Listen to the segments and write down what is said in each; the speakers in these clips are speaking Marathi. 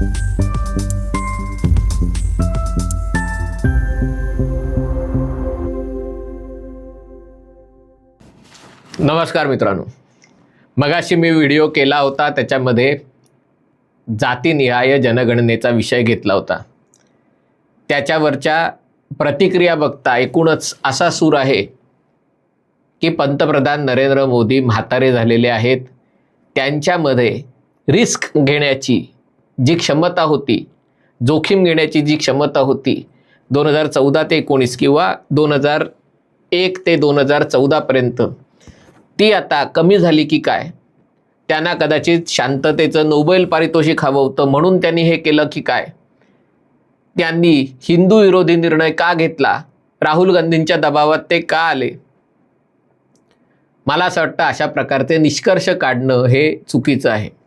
नमस्कार मित्रांनो. मगाशी मी व्हिडिओ केला होता त्याच्यामध्ये जातीनिहाय जनगणनेचा विषय घेतला होता. त्याच्यावरच्या प्रतिक्रिया बघता एकूणच असा सूर आहे की पंतप्रधान नरेंद्र मोदी म्हातारे झालेले आहेत. त्यांच्यामध्ये रिस्क घेण्याची जी क्षमता होती जोखीम घेण्याची जी क्षमता होती दोन हजार चौदा ते एकोणीस किंवा दोन हजार एक ते दोन हजार चौदापर्यंत ती आता कमी झाली की काय? त्यांना कदाचित शांततेचं नोबेल पारितोषिक हवं होतं म्हणून त्यांनी हे केलं की काय? त्यांनी हिंदू विरोधी निर्णय का घेतला? राहुल गांधींच्या दबावात ते का आले? मला असं वाटतं अशा प्रकारचे निष्कर्ष काढणं हे चुकीचं आहे.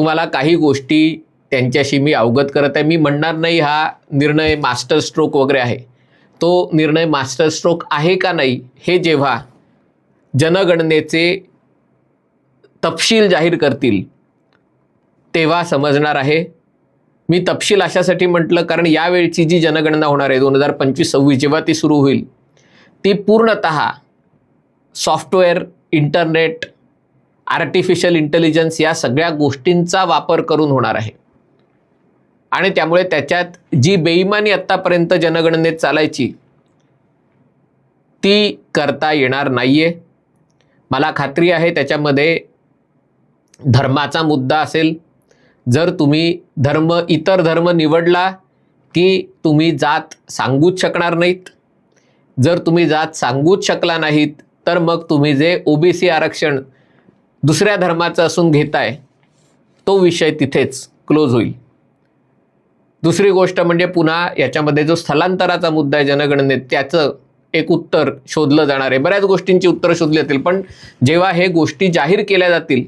तुम्हाला काही गोष्टी त्यांच्याशी मी अवगत करत आहे. मी म्हणणार नाही हा निर्णय मास्टर स्ट्रोक वगैरे आहे. तो निर्णय मास्टर स्ट्रोक आहे का नाही हे जेव्हा जनगणनेचे तपशील जाहीर करतील तेव्हा समजणार आहे. मी तपशील अशासाठी म्हटलं कारण यावेळची जी जनगणना होणार आहे दोन हजार पंचवीस सव्वीस जेव्हा ती सुरू होईल ती पूर्णत सॉफ्टवेअर इंटरनेट आर्टिफिशियल इंटेलिजन्स या सगळ्या गोष्टींचा वापर करून होणार आहे. आणि त्यामुळे त्याच्यात जी बेईमानी आत्तापर्यंत जनगणनेत चालायची ती करता येणार नाही आहे मला खात्री आहे त्याच्यामध्ये धर्माचा मुद्दा असेल. जर तुम्ही धर्म इतर धर्म निवडला की तुम्ही जात सांगूच शकणार नाहीत. जर तुम्ही जात सांगूच शकला नाहीत तर मग तुम्ही जे ओबीसी आरक्षण दुसऱ्या धर्माचं असून घेताय तो विषय तिथेच क्लोज होईल. दुसरी गोष्ट म्हणजे पुन्हा याच्यामध्ये जो स्थलांतराचा मुद्दा आहे जनगणनेत त्याचं एक उत्तर शोधलं जाणार आहे. बऱ्याच गोष्टींची उत्तरं शोधली जातील पण जेव्हा हे गोष्टी जाहीर केल्या जातील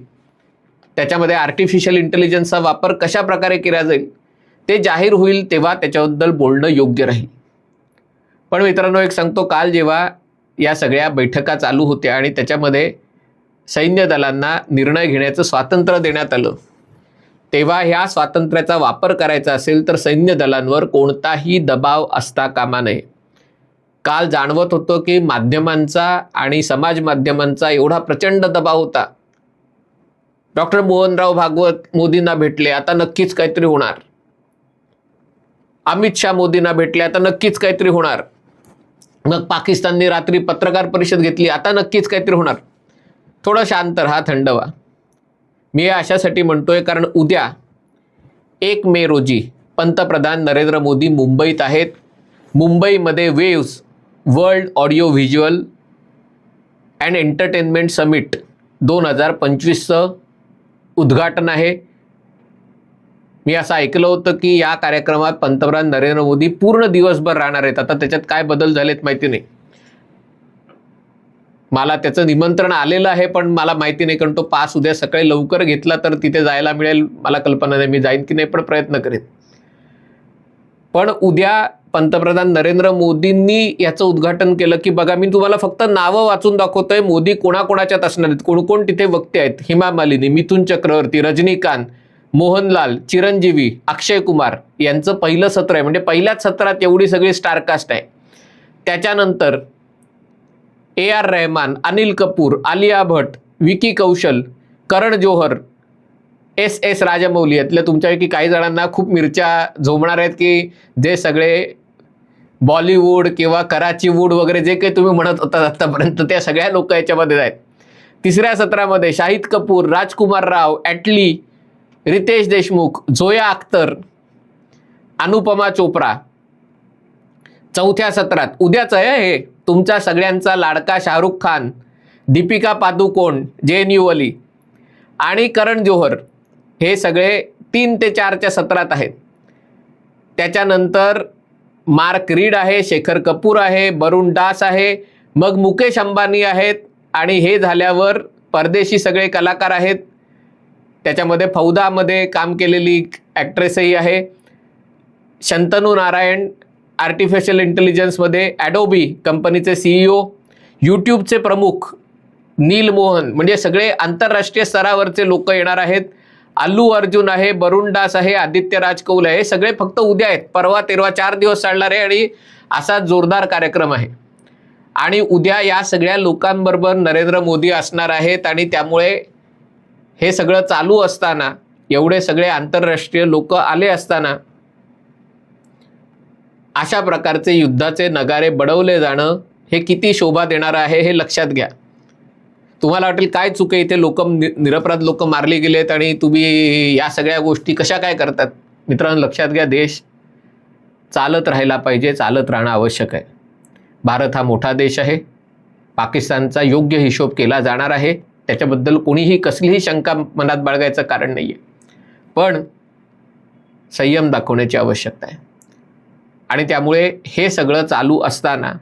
त्याच्यामध्ये आर्टिफिशियल इंटेलिजन्सचा वापर कशा प्रकारे केला जाईल ते जाहीर होईल तेव्हा त्याच्याबद्दल बोलणं योग्य राहील. पण मित्रांनो एक सांगतो काल जेव्हा या सगळ्या बैठका चालू होत्या आणि त्याच्यामध्ये सैन्य दलांना निर्णय घेण्याचं स्वातंत्र्य देण्यात आलं. तेव्हा ह्या स्वातंत्र्याचा वापर करायचा असेल तर सैन्य दलांवर कोणताही दबाव असता कामा नये. काल जाणवत होतं की माध्यमांचा आणि समाज माध्यमांचा एवढा प्रचंड दबाव होता. डॉक्टर मोहनराव भागवत मोदींना भेटले आता नक्कीच काहीतरी होणार. अमित शहा मोदींना भेटले आता नक्कीच काहीतरी होणार. मग पाकिस्तानने रात्री पत्रकार परिषद घेतली आता नक्कीच काहीतरी होणार. थोडं शांत राहा थंड व्हा. मी अशासाठी म्हणतोय कारण उद्या एक मे रोजी पंतप्रधान नरेंद्र मोदी मुंबईत आहेत. मुंबईमध्ये waves world audio visual and entertainment summit दोन हजार पंचवीसचं उद्घाटन आहे. मी असं ऐकलं होतं की या कार्यक्रमात पंतप्रधान नरेंद्र मोदी पूर्ण दिवसभर राहणार आहेत. आता त्याच्यात काय बदल झालेत माहिती नाही. मला त्याचं निमंत्रण आलेलं आहे पण मला माहिती नाही कारण तो पास उद्या सकाळी लवकर घेतला तर तिथे जायला मिळेल मला कल्पना नाही मी जाईन की नाही पण प्रयत्न करेन. पण उद्या पंतप्रधान नरेंद्र मोदींनी याचं उद्घाटन केलं की बघा मी तुम्हाला फक्त नावं वाचून दाखवतोय मोदी कोणाकोणाच्यात असणार आहेत कोण कोण तिथे वक्ते आहेत हिमा मालिनी मिथुन चक्रवर्ती रजनीकांत मोहनलाल चिरंजीवी अक्षय कुमार यांचं पहिलं सत्र आहे म्हणजे पहिल्याच सत्रात एवढी सगळी स्टारकास्ट आहे. त्याच्यानंतर A R Rahman Anil Kapoor Alia Bhatt Vicky Kaushal Karan Johar S S Rajamouli यातल्या तुमच्यापैकी काही जणांना खूप मिरच्या झोमणार आहेत की जे सगळे बॉलिवूड किंवा कराचीवूड वगैरे जे काही तुम्ही म्हणत होता आत्तापर्यंत त्या सगळ्या लोक याच्यामध्ये आहेत. तिसऱ्या सत्रामध्ये शाहिद कपूर राजकुमार राव ॲटली रितेश देशमुख झोया अख्तर अनुपमा चोप्रा. चौथ्या सत्रात उद्याच आहे हे. तुमचा सगळ्यांचा लाडका शाहरुख खान दीपिका पादुकोण जे एन यू अली आणि करण जोहर हे सगळे तीन ते चारच्या सत्रात आहेत. त्याच्यानंतर मार्क रीड आहे शेखर कपूर आहे बरुण दास आहे मग मुकेश अंबानी आहेत आणि हे झाल्यावर परदेशी सगळे कलाकार आहेत. त्याच्यामध्ये फौदामध्ये काम केलेली ॲक्ट्रेसही आहे. शंतनू नारायण आर्टिफिशियल इंटेलिजन्समध्ये ॲडोबी कंपनीचे सीईओ यूट्यूबचे प्रमुख नील मोहन म्हणजे सगळे आंतरराष्ट्रीय स्तरावरचे लोक येणार आहेत. अल्लू अर्जुन आहे बरुण दास आहे आदित्य राज कौल आहे हे सगळे फक्त उद्या आहेत. परवा तेरवा चार दिवस चालणार आहे आणि असा जोरदार कार्यक्रम आहे. आणि उद्या या सगळ्या लोकांबरोबर नरेंद्र मोदी असणार आहेत आणि त्यामुळे हे सगळं चालू असताना एवढे सगळे आंतरराष्ट्रीय लोक आले असताना अशा प्रकारचे युद्धाचे नगारे बडवले जाणं हे किती शोभा देणारं आहे हे लक्षात घ्या. तुम्हाला वाटेल काय चुके इथे लोक निरपराध लोक मारले गेलेत आणि तुम्ही या सगळ्या गोष्टी कशा काय करतात? मित्रांनो लक्षात घ्या देश चालत राहायला पाहिजे चालत राहणं आवश्यक आहे. भारत हा मोठा देश आहे. पाकिस्तानचा योग्य हिशोब केला जाणार आहे. त्याच्याबद्दल कोणीही कसलीही शंका मनात बाळगायचं कारण नाही आहे पण संयम दाखवण्याची आवश्यकता आहे. आणि त्यामुळे हे सगळं चालू असताना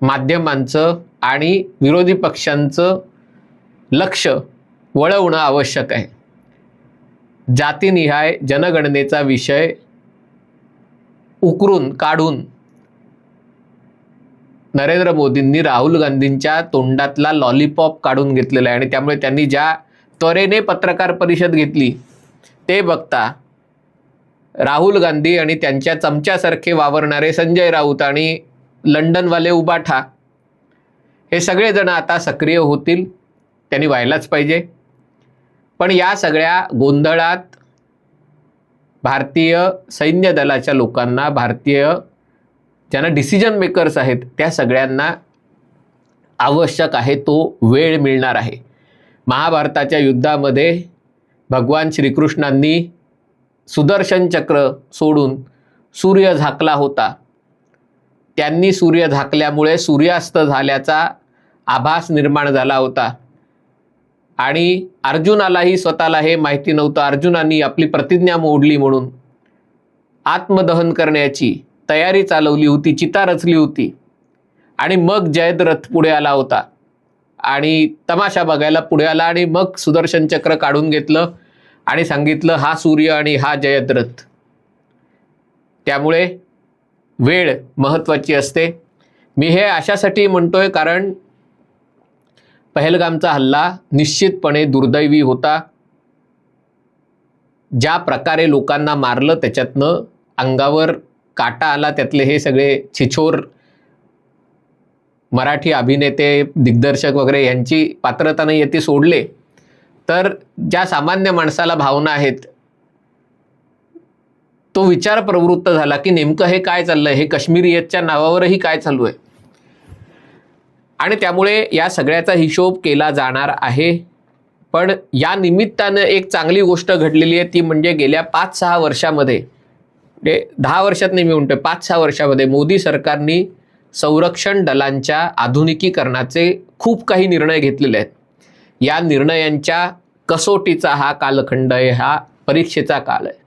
माध्यमांचं आणि विरोधी पक्षांचं लक्ष वळवणं आवश्यक आहे. जातीनिहाय जनगणनेचा विषय उकरून काढून नरेंद्र मोदींनी राहुल गांधींच्या तोंडातला लॉलीपॉप काढून घेतलेला आहे आणि त्यामुळे त्यांनी ज्या त्वरेने पत्रकार परिषद घेतली ते बघता राहुल गांधी आणि त्यांच्या चमच्यासारखे वावरणारे संजय राऊत आणि लंडनवाले उबाठा हे सगळेजण आता सक्रिय होतील त्यांनी व्हायलाच पाहिजे. पण या सगळ्या गोंधळात भारतीय सैन्य दलाच्या लोकांना भारतीय ज्यांना डिसिजन मेकर्स आहेत त्या सगळ्यांना आवश्यक आहे तो वेळ मिळणार आहे. महाभारताच्या युद्धामध्ये भगवान श्रीकृष्णांनी सुदर्शन चक्र सोडून सूर्य झाकला होता. त्यांनी सूर्य झाकल्यामुळे सूर्यास्त झाल्याचा आभास निर्माण झाला होता. आणि अर्जुनालाही स्वतःला हे माहिती नव्हतं. अर्जुनांनी आपली प्रतिज्ञा मोडली म्हणून आत्मदहन करण्याची तयारी चालवली होती चिता रचली होती. आणि मग जयद्रथ पुढे आला होता. आणि तमाशा बघायला पुढे आला आणि मग सुदर्शन चक्र काढून घेतलं. आणि सांगितलं हा सूर्य आणि हा जयद्रथ. त्यामुळे वेळ महत्त्वाची असते. मी हे अशासाठी म्हणतोय कारण पहलगामचा हल्ला निश्चितपणे दुर्दैवी होता. ज्या प्रकारे लोकांना मारलं त्याच्यातनं अंगावर काटा आला त्यातले हे सगळे छिछोर मराठी अभिनेते दिग्दर्शक वगैरे यांची पात्रता नाही आहे सोडले. तर ज्या सामान्य माणसाला भावना आहेत तो विचार प्रवृत्त झाला की नेमकं हे काय चाललंय? हे काश्मीरियतच्या नावावरही काय चालू आहे? आणि त्यामुळे या सगळ्याचा हिशोब केला जाणार आहे. पण या निमित्तानं एक चांगली गोष्ट घडलेली आहे ती म्हणजे गेल्या पाच सहा वर्षामध्ये म्हणजे दहा वर्षात नाही मी म्हणतोय पाच सहा वर्षामध्ये मोदी सरकारनी संरक्षण दलांच्या आधुनिकीकरणाचे खूप काही निर्णय घेतलेले आहेत. या निर्णयांच्या कसोटीचा हा कालखंड आहे हा परीक्षेचा काल आहे.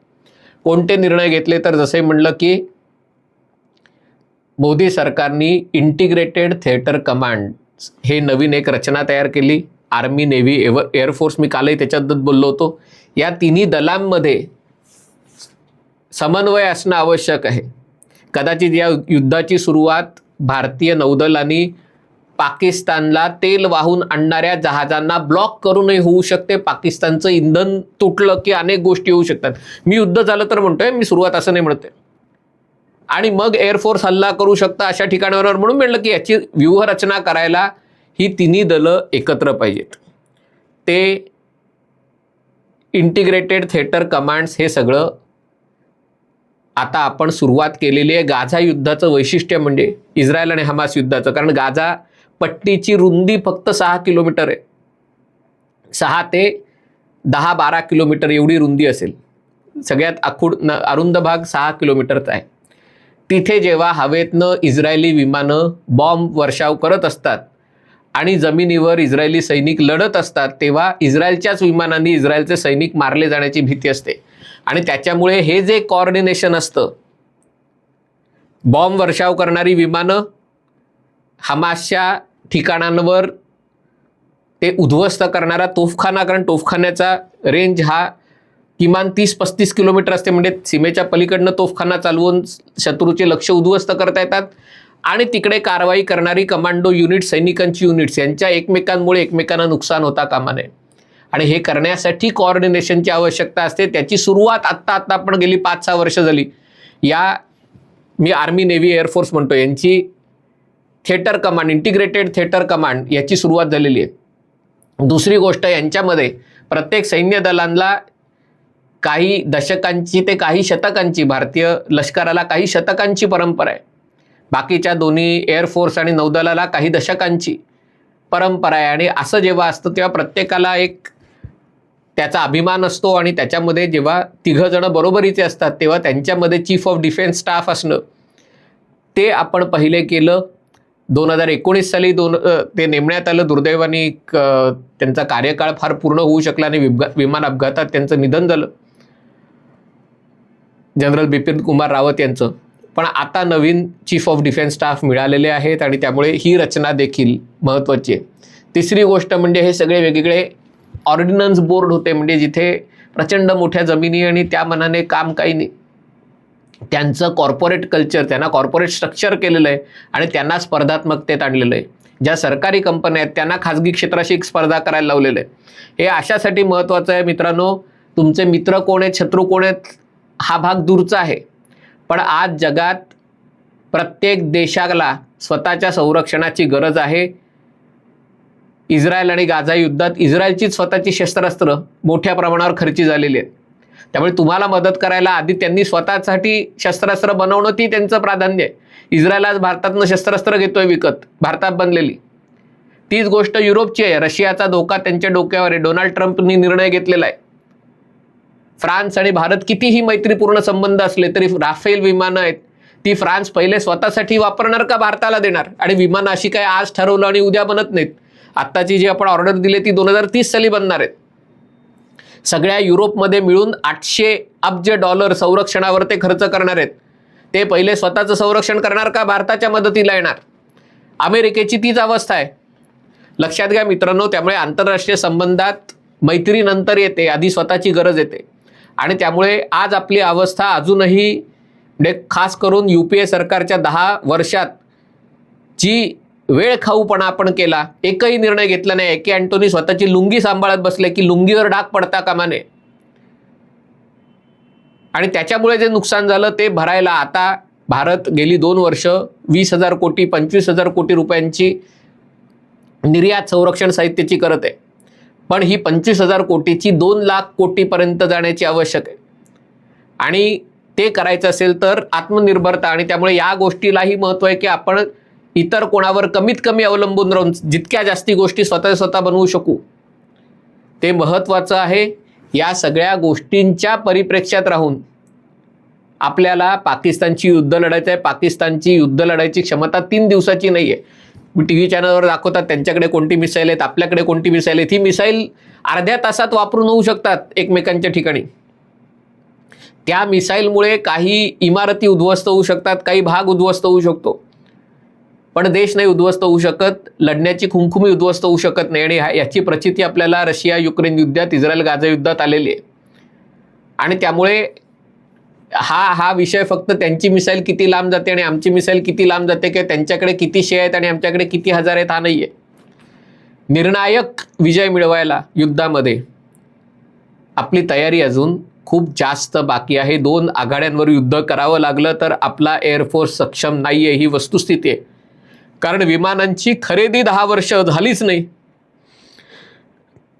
कोणते निर्णय घेतले तर जसे म्हणलं की मोदी सरकारनी इंटिग्रेटेड थिएटर कमांड हे नवीन एक रचना तयार केली. आर्मी नेव्ही एव्ह एअरफोर्स मी कालही त्याच्याबद्दल बोललो होतो. या तिन्ही दलांमध्ये समन्वय असणं आवश्यक आहे. कदाचित या युद्धाची सुरुवात भारतीय नौदल आणि पाकिस्तानला तेल वाहून आणणाऱ्या जहाजांना ब्लॉक करूनही होऊ शकते. पाकिस्तानचं इंधन तुटलं की अनेक गोष्टी होऊ शकतात. मी युद्ध झालं तर म्हणतोय मी सुरुवात असं नाही म्हणते आणि मग एअरफोर्स हल्ला करू शकता अशा ठिकाणावर म्हणून म्हणलं की याची व्यूहरचना करायला ही तिन्ही दलं एकत्र पाहिजेत. ते इंटिग्रेटेड थिएटर कमांड्स हे सगळं आता आपण सुरुवात केलेली आहे. गाझा युद्धाचं वैशिष्ट्य म्हणजे इस्रायल आणि हमास युद्धाचं. कारण गाझा पट्टीची रुंदी फक्त सहा किलोमीटर आहे. सहा ते दहा बारा किलोमीटर एवढी रुंदी असेल. सगळ्यात आखूड न अरुंद भाग सहा किलोमीटरचा आहे. तिथे जेव्हा हवेतनं इस्रायली विमानं बॉम्ब वर्षाव करत असतात आणि जमिनीवर इस्रायली सैनिक लढत असतात तेव्हा इस्रायलच्याच विमानांनी इस्रायलचे सैनिक मारले जाण्याची भीती असते. आणि त्याच्यामुळे हे जे कॉर्डिनेशन असतं बॉम्ब वर्षाव करणारी विमानं हमासच्या ठिकाणांवर ते उद्ध्वस्त करणारा तोफखाना कारण तोफखान्याचा रेंज हा किमान तीस पस्तीस किलोमीटर असते. म्हणजे सीमेच्या पलीकडनं तोफखाना चालवून शत्रूचे लक्ष उद्ध्वस्त करता येतात. आणि तिकडे कारवाई करणारी कमांडो युनिट सैनिकांची युनिट्स यांच्या एकमेकांमुळे एकमेकांना नुकसान होता कामा नये. आणि हे करण्यासाठी कॉर्डिनेशनची आवश्यकता असते. त्याची सुरुवात आत्ता आत्ता आपण गेली पाच सहा वर्ष झाली. या मी आर्मी नेव्ही एअरफोर्स म्हणतो यांची theatre command integrated theatre command याची सुरुवात झालेली आहे. दुसरी गोष्ट यांच्यामध्ये प्रत्येक सैन्य दलांना काही दशकांची ते काही शतकांची भारतीय लष्कराला काही शतकांची परंपरा आहे. बाकीच्या दोन्ही एअरफोर्स आणि नौदलाला काही दशकांची परंपरा आहे. आणि असं जेव्हा असतं तेव्हा प्रत्येकाला एक त्याचा अभिमान असतो आणि त्याच्यामध्ये जेव्हा तिघं जणं बरोबरीचे असतात तेव्हा त्यांच्यामध्ये चीफ ऑफ डिफेन्स स्टाफ असणं ते आपण पहिले केलं. दोन हजार एकोणीस साली दोन ते नेमण्यात आलं. दुर्दैवाने त्यांचा कार्यकाळ फार पूर्ण होऊ शकला आणि विमान अपघातात त्यांचं निधन झालं. जनरल बिपिन कुमार रावत यांचं. पण आता नवीन चीफ ऑफ डिफेन्स स्टाफ मिळालेले आहेत आणि त्यामुळे ही रचना देखील महत्त्वाची आहे. तिसरी गोष्ट म्हणजे हे सगळे वेगवेगळे ऑर्डिनन्स बोर्ड होते. म्हणजे जिथे प्रचंड मोठ्या जमिनी आणि त्या मनाने काम काही नाही. त्यांचं कॉर्पोरेट कल्चर त्यांना कॉर्पोरेट स्ट्रक्चर केलेलं आहे आणि त्यांना स्पर्धात्मकतेत आणलेलं आहे. ज्या सरकारी कंपन्या आहेत त्यांना खाजगी क्षेत्राशी स्पर्धा करायला लावलेलं आहे. हे अशासाठी महत्त्वाचं आहे मित्रांनो तुमचे मित्र कोण आहेत शत्रू कोण आहेत हा भाग दूरचा आहे. पण आज जगात प्रत्येक देशाला स्वतःच्या संरक्षणाची गरज आहे. इस्रायल आणि गाझा युद्धात इस्रायलचीच स्वतःची शस्त्रास्त्र मोठ्या प्रमाणावर खर्ची झालेली आहेत. त्यामुळे तुम्हाला मदत करायला आधी त्यांनी स्वतःसाठी शस्त्रास्त्र बनवणं ती त्यांचं प्राधान्य आहे. इस्रायल आज भारतातनं शस्त्रास्त्र घेतोय विकत भारतात बनलेली. तीच गोष्ट युरोपची आहे. रशियाचा धोका त्यांच्या डोक्यावर आहे. डोनाल्ड ट्रम्पनी निर्णय घेतलेला आहे. फ्रान्स आणि भारत कितीही मैत्रीपूर्ण संबंध असले तरी राफेल विमानं आहेत. ती फ्रान्स पहिले स्वतःसाठी वापरणार का भारताला देणार? आणि विमानं अशी काय आज ठरवलं आणि उद्या बनत नाहीत? आत्ताची जी आपण ऑर्डर दिली ती दोन हजार तीस साली बनणार आहेत. सगळ्या युरोपमध्ये मिळून आठशे अब्ज डॉलर संरक्षणावर ते खर्च करणार आहेत. ते पहिले स्वतःचं संरक्षण करणार का भारताच्या मदतीला येणार? अमेरिकेची तीच अवस्था आहे. लक्षात घ्या मित्रांनो त्यामुळे आंतरराष्ट्रीय संबंधात मैत्रीनंतर येते आधी स्वतःची गरज येते. आणि त्यामुळे आज आपली अवस्था अजूनही म्हणजे खास करून यू पी ए सरकारच्या दहा वर्षात जी वेळ खाऊपणा आपण केला एकही निर्णय घेतला नाही की अँटोनी स्वतःची लुंगी सांभाळत बसले की लुंगीवर डाग पडता कामा नये. आणि त्याच्यामुळे जे नुकसान झालं ते भरायला आता भारत गेली दोन वर्ष वीस हजार कोटी पंचवीस हजार कोटी रुपयांची निर्यात संरक्षण साहित्याची करत आहे. पण ही पंचवीस हजार कोटीची दोन लाख कोटीपर्यंत जाण्याची आवश्यक आहे. आणि ते करायचं असेल तर आत्मनिर्भरता आणि त्यामुळे या गोष्टीलाही महत्त्व आहे की आपण इतर कोणावर कमीत कमी अवलंबून राहून जितक्या जास्ती गोष्टी स्वतः स्वतः बनवू शकू ते महत्त्वाचं आहे या सगळ्या गोष्टींच्या परिप्रेक्ष्यात राहून. आपल्याला पाकिस्तानची युद्ध लढायचं आहे. पाकिस्तानची युद्ध लढायची क्षमता तीन दिवसाची नाही आहे टी व्ही चॅनलवर दाखवतात त्यांच्याकडे कोणती मिसाईल आहेत आपल्याकडे कोणती मिसाईल आहेत. ही मिसाईल अर्ध्या तासात वापरून होऊ शकतात एकमेकांच्या ठिकाणी. त्या मिसाईलमुळे काही इमारती उद्ध्वस्त होऊ शकतात काही भाग उद्ध्वस्त होऊ शकतो. पण देश नाही उद्ध्वस्त होऊ शकत लढण्याची खुमखुमी उद्ध्वस्त होऊ शकत नाही. आणि याची प्रचिती आपल्याला रशिया युक्रेन युद्धात इस्रायल गाझा युद्धात आलेली आहे. आणि त्यामुळे हा हा विषय फक्त त्यांची मिसाईल किती लांब जाते आणि आमची मिसाईल किती लांब जाते किंवा त्यांच्याकडे किती शे आहेत आणि आमच्याकडे किती हजार आहेत हा नाही आहे निर्णायक विजय मिळवायला युद्धामध्ये आपली तयारी अजून खूप जास्त बाकी आहे. दोन आघाड्यांवर युद्ध करावं लागलं तर आपला एअरफोर्स सक्षम नाही आहे ही वस्तुस्थिती आहे. कारण विमानांची खरेदी दहा वर्ष झालीच नाही.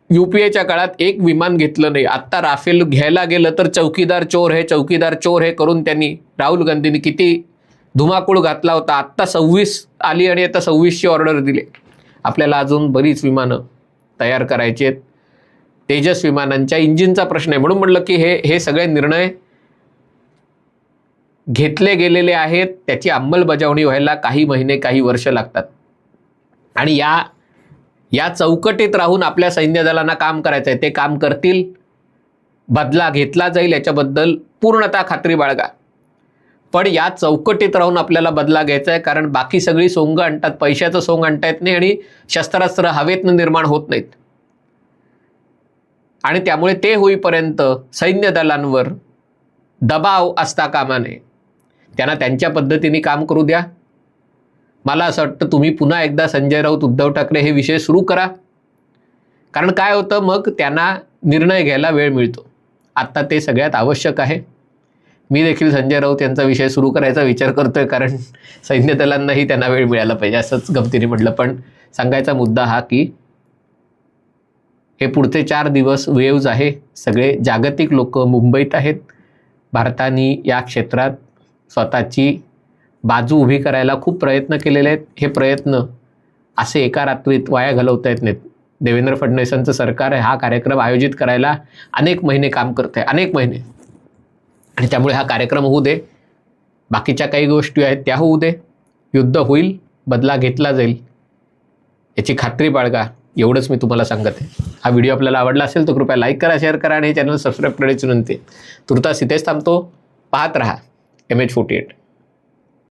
यू पी एच्या काळात एक विमान घेतलं नाही. आत्ता राफेल घ्यायला गेलं तर चौकीदार चोर हे चौकीदार चोर हे करून त्यांनी राहुल गांधींनी किती धुमाकूळ घातला होता. आत्ता सव्वीस आली आणि आता सव्वीसची ऑर्डर दिली. आपल्याला अजून बरीच विमानं तयार करायची आहेत. तेजस विमानांच्या इंजिनचा प्रश्न आहे. म्हणून म्हटलं की हे हे सगळे निर्णय घेतले गेलेले आहेत त्याची अंमलबजावणी व्हायला काही महिने काही वर्ष लागतात. आणि या या चौकटीत राहून आपल्या सैन्य दलांना काम करायचं आहे ते काम करतील. बदला घेतला जाईल याच्याबद्दल पूर्णतः खात्री बाळगा. पण या चौकटीत राहून आपल्याला बदला घ्यायचा आहे कारण बाकी सगळी सोंग आणतात पैशाचं सोंग आणता येत नाही आणि शस्त्रास्त्र हवेतनं निर्माण होत नाहीत. आणि त्यामुळे ते होईपर्यंत सैन्य दलांवर दबाव असता कामा नये. त्यांना त्यांच्या पद्धतीने काम करू द्या. मला असं वाटतं तुम्ही पुन्हा एकदा संजय राऊत उद्धव ठाकरे हे विषय सुरू करा. कारण काय होतं मग त्यांना निर्णय घ्यायला वेळ मिळतो. आत्ता ते सगळ्यात आवश्यक आहे. मी देखील संजय राऊत यांचा विषय सुरू करायचा विचार करतोय कारण सैन्य दलांनाही त्यांना वेळ मिळाला पाहिजे असंच गमतीने म्हटलं. पण सांगायचा मुद्दा हा की हे पुढचे चार दिवस वेव्ज आहे. सगळे जागतिक लोक मुंबईत आहेत. भारताने या क्षेत्रात स्वतःची बाजू उभी करायला खूप प्रयत्न केलेले आहेत. हे प्रयत्न असे एका रात्रीत वाया घालवता येत नाहीत. देवेंद्र फडणवीसांचं सरकार हा कार्यक्रम आयोजित करायला अनेक महिने काम करत आहे अनेक महिने. आणि त्यामुळे हा कार्यक्रम होऊ दे. बाकीच्या काही गोष्टी आहेत त्या होऊ दे. युद्ध होईल बदला घेतला जाईल. याची खात्री बाळगा. एवढंच मी तुम्हाला सांगत आहे. हा व्हिडिओ आपल्याला आवडला असेल तर कृपया लाईक करा शेअर करा आणि हे चॅनल सबस्क्राईब करण्याची विनंती तुर्तास इथेच थांबतो. पाहत राहा. MH48